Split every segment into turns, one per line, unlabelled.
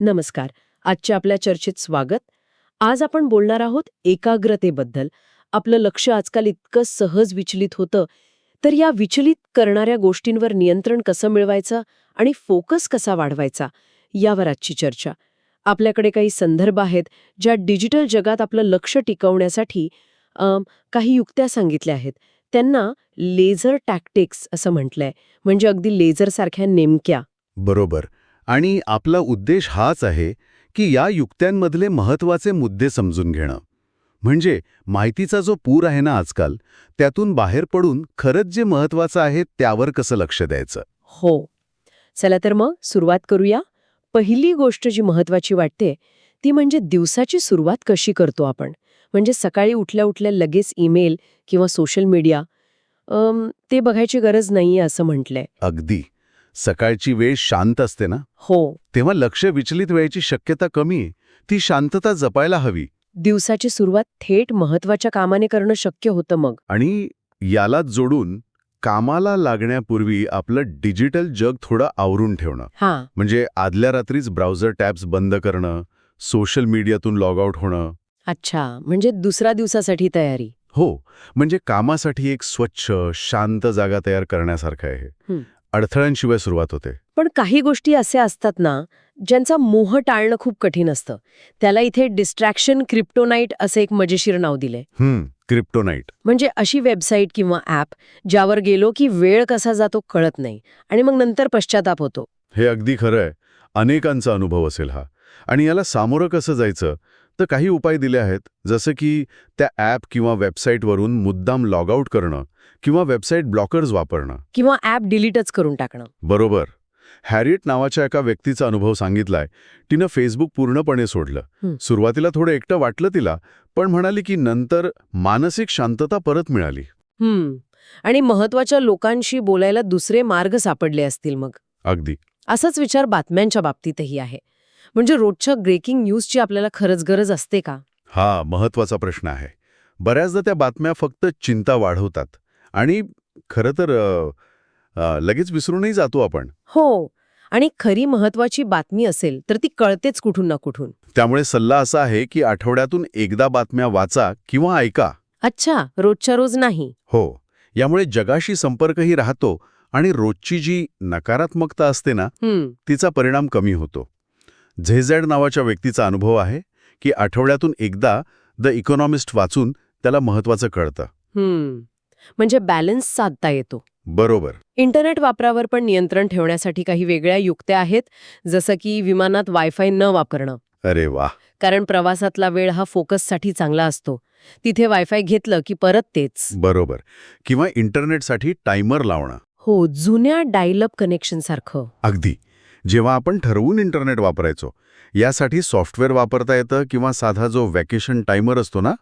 नमस्कार. आजच्या आपल्या चर्चेत स्वागत. आज आपण बोलणार आहोत एकाग्रतेबद्दल. आपलं लक्ष आजकाल इतकं सहज विचलित होतं. तर या विचलित करणाऱ्या गोष्टींवर नियंत्रण कसं मिळवायचं आणि फोकस कसा वाढवायचा यावर आजची चर्चा. आपल्याकडे काही संदर्भ आहेत ज्या डिजिटल जगात आपलं लक्ष टिकवण्यासाठी काही युक्त्या सांगितल्या आहेत. त्यांना लेझर टॅक्टिक्स असं म्हटलंय. म्हणजे अगदी लेझरसारख्या नेमक्या.
बरोबर. आणि आपला उद्देश हाच आहे की या युक्त्यांमधले महत्त्वाचे मुद्दे समजून घेणं. म्हणजे माहितीचा जो पूर आहे ना आजकाल त्यातून बाहेर पडून खरंच जे महत्वाचं आहे त्यावर कसं लक्ष द्यायचं?
हो. चला तर मग सुरुवात करूया. पहिली गोष्ट जी महत्वाची वाटते ती म्हणजे दिवसाची सुरुवात कशी करतो आपण? म्हणजे सकाळी उठल्या उठल्या लगेच ईमेल किंवा सोशल मीडिया ते बघायची गरज नाहीये असं म्हटलंय.
अगदी. सकाळची वेळ शांत असते ना?
हो.
तेव्हा लक्ष विचलित व्हायची शक्यता कमी आहे. ती शांतता जपायला हवी.
दिवसाची सुरुवात थेट महत्त्वाच्या कामाने करणं शक्य होतं मग.
आणि याला जोडून कामाला लागण्यापूर्वी आपलं डिजिटल जग थोडं आवरून ठेवणं.
हां.
म्हणजे आदल्या रात्रीच ब्राउझर टॅब्स बंद करणं सोशल मीडियातून लॉग आउट होणं.
अच्छा. म्हणजे दुसऱ्या दिवसासाठी तयारी.
हो. म्हणजे कामासाठी एक स्वच्छ शांत जागा तयार करण्यासारखं आहे. अडथळ्यांशिवाय सुरुवात होते.
पण काही गोष्टी असे असतात ना ज्यांचा मोह टाळणं खूप कठीण असतं. त्याला इथे डिस्ट्रॅक्शन क्रिप्टोनाईट असं एक मजेशीर नाव
हम्म क्रिप्टोनाईट
म्हणजे अशी वेबसाईट किंवा ॲप ज्यावर गेलो की वेळ कसा जातो कळत नाही आणि मग नंतर पश्चाताप होतो.
हे अगदी खरं आहे अनेकांचा अनुभव असेल हा. आणि याला सामोरं कसं जायचं? तर काही उपाय दिले आहेत जसं की त्या ॲप किंवा वेबसाईटवरून मुद्दाम लॉग आउट करणं किंवा वेबसाईट ब्लॉकर्स वापरणं.
किंवा ॲप डिलीटच करून टाकणं.
बरोबर. हॅरिट नावाच्या एका व्यक्तीचा अनुभव सांगितलाय. तिनं फेसबुक पूर्णपणे सोडलं. सुरुवातीला थोडं एकटं वाटलं तिला पण म्हणाली की नंतर मानसिक शांतता परत मिळाली.
आणि महत्त्वाच्या लोकांशी बोलायला दुसरे मार्ग सापडले असतील मग.
अगदी.
असाच विचार बातम्यांच्या बाबतीतही आहे. म्हणजे रोजच्या ब्रेकिंग न्यूजची आपल्याला खरंच गरज असते का?
हा महत्त्वाचा प्रश्न आहे. बऱ्याचदा त्या बातम्या फक्त चिंता वाढवतात. आणि खरं तर लगेच विसरूनही जातो आपण.
हो. आणि खरी महत्वाची बातमी असेल तर ती कळतेच कुठून ना कुठून.
त्यामुळे सल्ला असा आहे की आठवड्यातून एकदा बातम्या वाचा किंवा ऐका.
अच्छा रोजच्या रोज नाही.
हो. यामुळे जगाशी संपर्कही राहतो आणि रोजची जी नकारात्मकता असते ना तिचा परिणाम कमी होतो. झेझॅड नावाच्या व्यक्तीचा अनुभव आहे की आठवड्यातून एकदा द इकॉनॉमिस्ट वाचून त्याला महत्वाचं कळतं.
म्हणजे बॅलन्स साधता येतो.
बरोबर.
इंटरनेट वापरावर पण नियंत्रण ठेवण्यासाठी काही वेगळ्या युक्त्या आहेत जसं की विमानात वायफाय न वापरणं.
अरे वा.
कारण प्रवासातला वेळ हा फोकससाठी चांगला असतो. तिथे वायफाय घेतलं की परत तेच.
बरोबर. किंवा इंटरनेटसाठी टायमर लावणं.
हो जुन्या डायलअप कनेक्शन सारखं
अगदी. जेव्हा आपण ठरवून इंटरनेट वापरायचो यासाठी सॉफ्टवेअर वापरता येतं किंवा साधा जो वॅकेशन टायमर असतो ना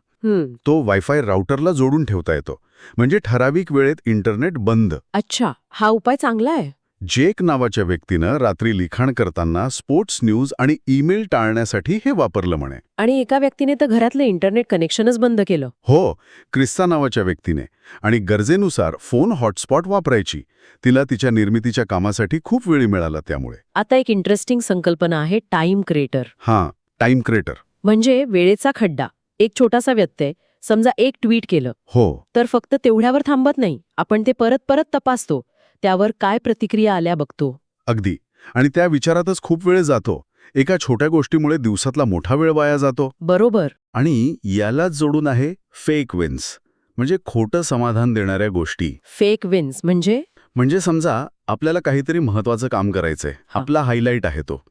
तो वायफाय राउटरला जोडून ठेवता येतो. म्हणजे ठराविक वेळेत इंटरनेट बंद.
अच्छा हा उपाय चांगला आहे.
जेक नावाच्या व्यक्तीनं रात्री लिखाण करताना स्पोर्ट्स न्यूज आणि ईमेल टाळण्यासाठी हे वापरलं म्हणे.
आणि एका व्यक्तीने तर घरातलं इंटरनेट कनेक्शनच बंद केलं.
हो क्रिस्ता नावाच्या व्यक्तीने. आणि गरजेनुसार फोन हॉटस्पॉट वापरायची. तिला तिच्या निर्मितीच्या कामासाठी खूप वेळ मिळाला त्यामुळे.
आता एक इंटरेस्टिंग संकल्पना आहे टाइम क्रिएटर
हां टाइम क्रेटर.
म्हणजे वेळेचा खड्डा. एक छोटासा व्यत्यय. समजा एक ट्विट केलं.
हो.
तर फक्त तेवढ्यावर थांबत नाही. आपण ते परत परत तपासतो. त्यावर काय प्रतिक्रिया आल्या बघतो.
अगदी. आणि त्या विचारातच खूप वेळ जातो. एका छोट्या गोष्टीमुळे दिवसातला मोठा वेळ वाया जातो.
बरोबर.
आणि यालाच जोडून आहे फेक विन्स म्हणजे खोटं समाधान देणाऱ्या गोष्टी.
फेक विन्स म्हणजे?
म्हणजे समजा आपल्याला काहीतरी महत्वाचं काम करायचंय. आपला हायलाईट आहे तो.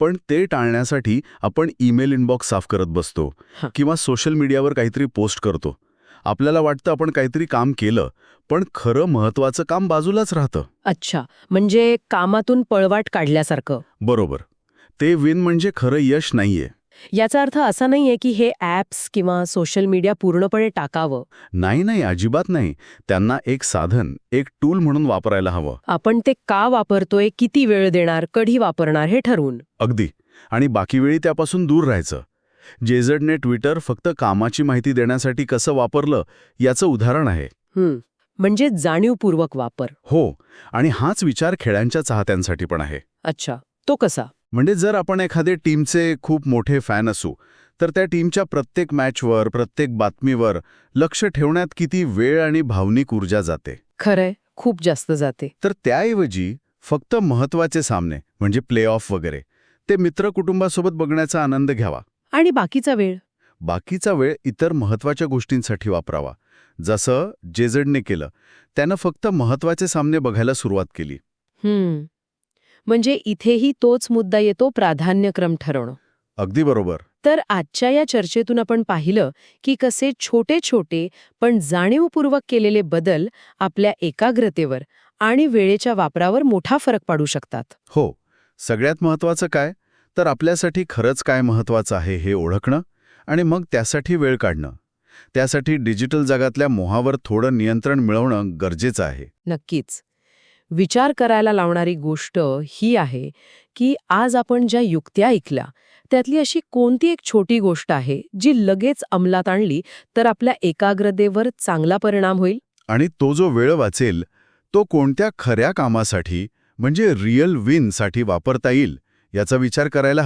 पण ते टाळण्यासाठी आपण ईमेल इनबॉक्स साफ करत बसतो. किंवा सोशल मीडियावर काहीतरी पोस्ट करतो. आपल्याला वाटतं आपण काहीतरी काम केलं पण खरं महत्वाचं काम बाजूलाच राहतं.
अच्छा म्हणजे कामातून पळवाट काढल्यासारखं.
बरोबर. ते विन म्हणजे खरं यश नाहीये.
याचा अर्थ असा नाहीये की हे ॲप्स किंवा सोशल मीडिया पूर्णपणे टाकावं.
नाही नाही अजिबात नाही. त्यांना एक साधन एक टूल म्हणून वापरायला हवं.
आपण ते का वापरतोय किती वेळ देणार कधी वापरणार हे ठरवून.
अगदी. आणि बाकी वेळी त्यापासून दूर राहायचं. जेझडने ट्विटर फक्त कामाची माहिती देण्यासाठी कसं वापरलं याचं उदाहरण आहे.
म्हणजे जाणीवपूर्वक वापर.
हो आणि हाच विचार खेळांच्या चाहत्यांसाठी पण आहे.
अच्छा तो कसा?
म्हणजे जर आपण एखाद्या टीमचे खूप मोठे फॅन असू तर त्या टीमच्या प्रत्येक मॅचवर प्रत्येक बातमीवर लक्ष ठेवण्यात किती वेळ आणि भावनिक ऊर्जा जाते.
खरंय खूप जास्त जाते.
तर त्याऐवजी फक्त महत्त्वाचे सामने म्हणजे प्ले ऑफ वगैरे ते मित्र कुटुंबासोबत बघण्याचा आनंद घ्यावा.
आणि बाकीचा वेळ?
बाकीचा वेळ इतर महत्त्वाच्या गोष्टींसाठी वापरावा. जसं जेझडने केलं. त्यानं फक्त महत्त्वाचे सामने बघायला सुरुवात केली.
हम्म. म्हणजे इथेही तोच मुद्दा येतो प्राधान्यक्रम ठरवणं.
अगदी बरोबर.
तर आजच्या या चर्चेतून आपण पाहिलं की कसे छोटे छोटे पण जाणीवपूर्वक केलेले बदल आपल्या एकाग्रतेवर आणि वेळेच्या वापरावर मोठा फरक पाडू शकतात.
हो. सगळ्यात महत्वाचं काय? तर आपल्यासाठी खरंच काय महत्वाचं आहे हे ओळखणं आणि मग त्यासाठी वेळ काढणं. त्यासाठी डिजिटल जगातल्या मोहावर थोडं नियंत्रण मिळवणं गरजेचं आहे.
नक्कीच. विचार करायला लावणारी गोष्ट ही आहे की आज आपण ज्या युक्त्या ऐकल्या त्यातली अशी कोणती एक छोटी गोष्ट आहे जी लगेच अंमलात आणली तर आपल्या एकाग्रतेवर चांगला परिणाम होईल?
आणि तो जो वेळ वाचेल तो कोणत्या खऱ्या कामासाठी म्हणजे रिअल विनसाठी वापरता येईल याचा विचार करायला